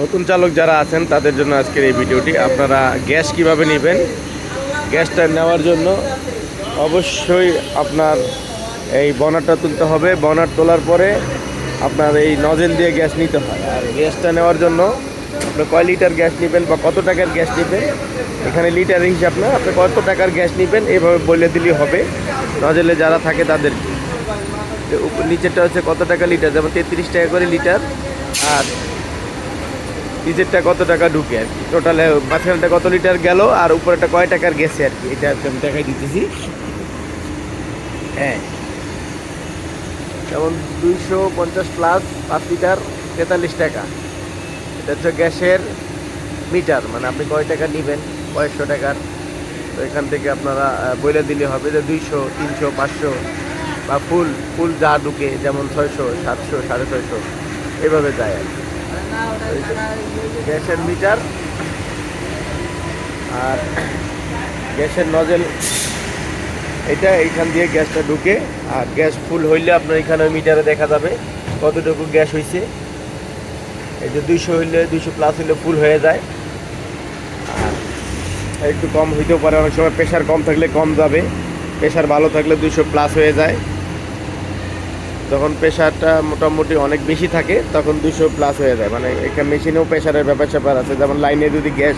নতুন চালক যারা আছেন, তাদের জন্য আজকের এই ভিডিওটি। আপনারা গ্যাস কীভাবে নেবেন, গ্যাসটা নেওয়ার জন্য অবশ্যই আপনার এই বনারটা তুলতে হবে। বনার তোলার পরে আপনার এই নজেল দিয়ে গ্যাস নিতে হয়। আর গ্যাসটা নেওয়ার জন্য আপনি কয় লিটার গ্যাস নেবেন বা কত টাকার গ্যাস নেবেন, এখানে লিটারের হিসাব না। আপনি কত টাকার গ্যাস নেবেন, এইভাবে বলে দিলেই হবে। নজেলে যারা থাকে তাদের। নিচেরটা হচ্ছে কত টাকা লিটার? যেমন তেত্রিশ টাকা করে লিটার। আর নিচেরটা কত টাকা ঢুকে আর কি? টোটালে মাঝখানটা কত লিটার গেল আর উপরেটা কয় টাকার গেছে আর কি? এটা আমি দেখাই দিতেছি। হ্যাঁ। যেমন দুইশো পঞ্চাশ প্লাস পাঁচ লিটার তেতাল্লিশ টাকা। এটা হচ্ছে গ্যাসের মিটার মানে আপনি কয় টাকা নেবেন? কয়েকশো টাকার। তো এখান থেকে আপনারা বলে দিলে হবে যে দুইশো, তিনশো, পাঁচশো বা ফুল ফুল যা ঢুকে, যেমন ছয়শো, সাতশো, সাড়ে ছয়শো, এভাবে যায় আর কি। গ্যাসের মিটার আর গ্যাসের নজেল। এটা এইখান দিয়ে গ্যাসটা ঢুকে, আর গ্যাস ফুল হইলে আপনার এখানে মিটারে দেখা যাবে কতটুকু গ্যাস হয়েছে এই যে দুইশো হইলে, দুইশো প্লাস হইলে ফুল হয়ে যায়। আর একটু কম হইতেও পারে, অনেক সময় প্রেশার কম থাকলে কম যাবে। প্রেশার ভালো থাকলে দুইশো প্লাস হয়ে যায়। যখন প্রেশারটা মোটামুটি অনেক বেশি থাকে, তখন দুশো প্লাস হয়ে যায়। মানে এখানে মেশিনেও প্রেশারের ব্যাপার স্যাপার আছে। যেমন লাইনে যদি গ্যাস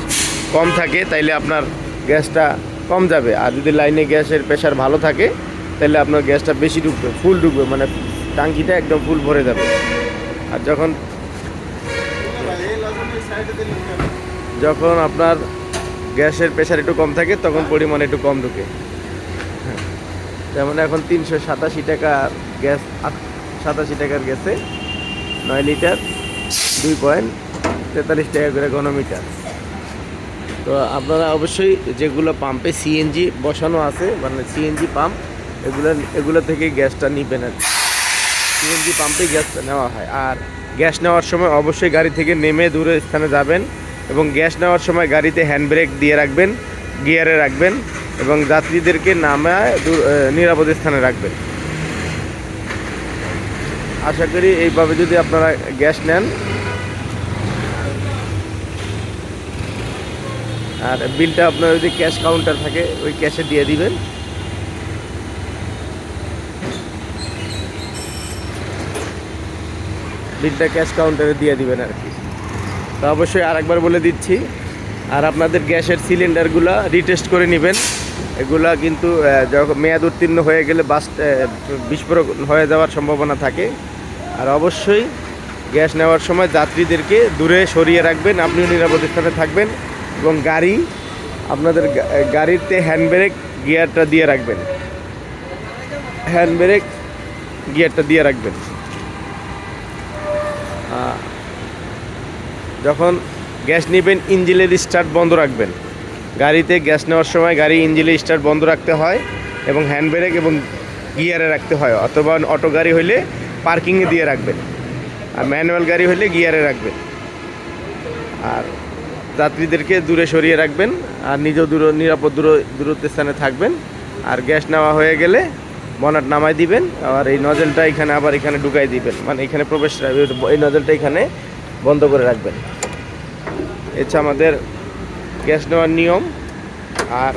কম থাকে, তাইলে আপনার গ্যাসটা কম যাবে। আর যদি লাইনে গ্যাসের প্রেশার ভালো থাকে তাহলে আপনার গ্যাসটা বেশি ঢুকবে ফুল ঢুকবে মানে টাঙ্কিটা একদম ফুল ভরে যাবে। আর যখন যখন আপনার গ্যাসের প্রেশার একটু কম থাকে, তখন পরিমাণ একটু কম ঢুকে। হ্যাঁ। যেমন এখন তিনশো সাতাশি টাকা গ্যাস সাতাশি টাকার গ্যাসে নয় লিটার, দুই পয়েন্ট তেতাল্লিশ টাকা করে ঘনমিটার। তো আপনারা অবশ্যই যেগুলো পাম্পে সিএনজি বসানো আছে মানে সিএনজি পাম্প, এগুলো এগুলো থেকে গ্যাসটা নিবেন আর সিএনজি পাম্পে গ্যাসটা নেওয়া হয়। আর গ্যাস নেওয়ার সময় অবশ্যই গাড়ি থেকে নেমে দূরে স্থানে যাবেন এবং গ্যাস নেওয়ার সময় গাড়িতে হ্যান্ড ব্রেক দিয়ে রাখবেন, গিয়ারে রাখবেন এবং যাত্রীদেরকে নামায় নিরাপদ স্থানে রাখবেন। আশা করি এইভাবে যদি আপনারা গ্যাস নেন। আর বিলটা আপনার যদি ক্যাশ কাউন্টার থাকে, ওই ক্যাশে দিয়ে দিবেন। বিলটা ক্যাশ কাউন্টারে দিয়ে দিবেন আর কি। তো অবশ্যই আরেকবার বলে দিচ্ছি, আর আপনাদের গ্যাসের সিলিন্ডারগুলো রিটেস্ট করে নেবেন। এগুলা কিন্তু যখন মেয়াদ উত্তীর্ণ হয়ে গেলে বাস বিস্ফোরক হয়ে যাওয়ার সম্ভাবনা থাকে। আর অবশ্যই গ্যাস নেওয়ার সময় যাত্রীদেরকে দূরে সরিয়ে রাখবেন, আপনিও নিরাপদ স্থানে থাকবেন এবং গাড়ি আপনাদের গাড়িতে হ্যান্ড ব্রেক গিয়ারটা দিয়ে রাখবেন। হ্যান্ড ব্রেক গিয়ারটা দিয়ে রাখবেন। যখন গ্যাস নেবেন, ইঞ্জিনের স্টার্ট বন্ধ রাখবেন। গাড়িতে গ্যাস নেওয়ার সময় গাড়ি ইঞ্জিনের স্টার্ট বন্ধ রাখতে হয় এবং হ্যান্ড ব্রেক এবং গিয়ারে রাখতে হয়, অথবা অটো গাড়ি হইলে পার্কিংয়ে দিয়ে রাখবেন। আর ম্যানুয়াল গাড়ি হলে গিয়ারে রাখবেন। আর যাত্রীদেরকে দূরে সরিয়ে রাখবেন। আর নিজেও দূর, নিরাপদ দূর, দূরত্ব স্থানে থাকবেন। আর গ্যাস নেওয়া হয়ে গেলে বনাট নামাই দিবেন। আর এই নজেলটা এখানে আবার এখানে ঢুকাই দিবেন। মানে এখানে প্রবেশ, এই নজেলটা এখানে বন্ধ করে রাখবেন। এছাড়া আমাদের গ্যাস নেওয়ার নিয়ম। আর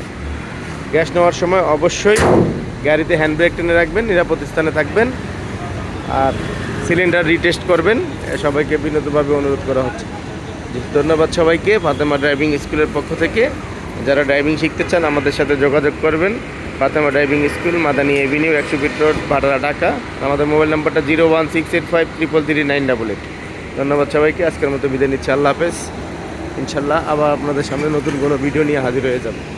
গ্যাস নেওয়ার সময় অবশ্যই গাড়িতে হ্যান্ড ব্রেক টেনে রাখবেন, নিরাপদ স্থানে থাকবেন। আর সিলিন্ডার রিটেস্ট করবেন। সবাইকে বিনোদভাবে অনুরোধ করা হচ্ছে। ধন্যবাদ সবাইকে। ফাতেমা ড্রাইভিং স্কুলের পক্ষ থেকে। যারা ড্রাইভিং শিখতে চান, আমাদের সাথে যোগাযোগ করবেন। Fatema driving school Madani avenue একশো ফিট রোড ভাটারা ঢাকা। আমাদের মোবাইল নাম্বারটা zero one six eight five triple three nine double eight. ধন্যবাদ সবাইকে। আজকের মতো বিদায় নিচ্ছি। আল্লাহ হাফেজ। ইনশাল্লাহ আবার আপনাদের সামনে নতুন কোনো ভিডিও নিয়ে হাজির হয়ে যাবে।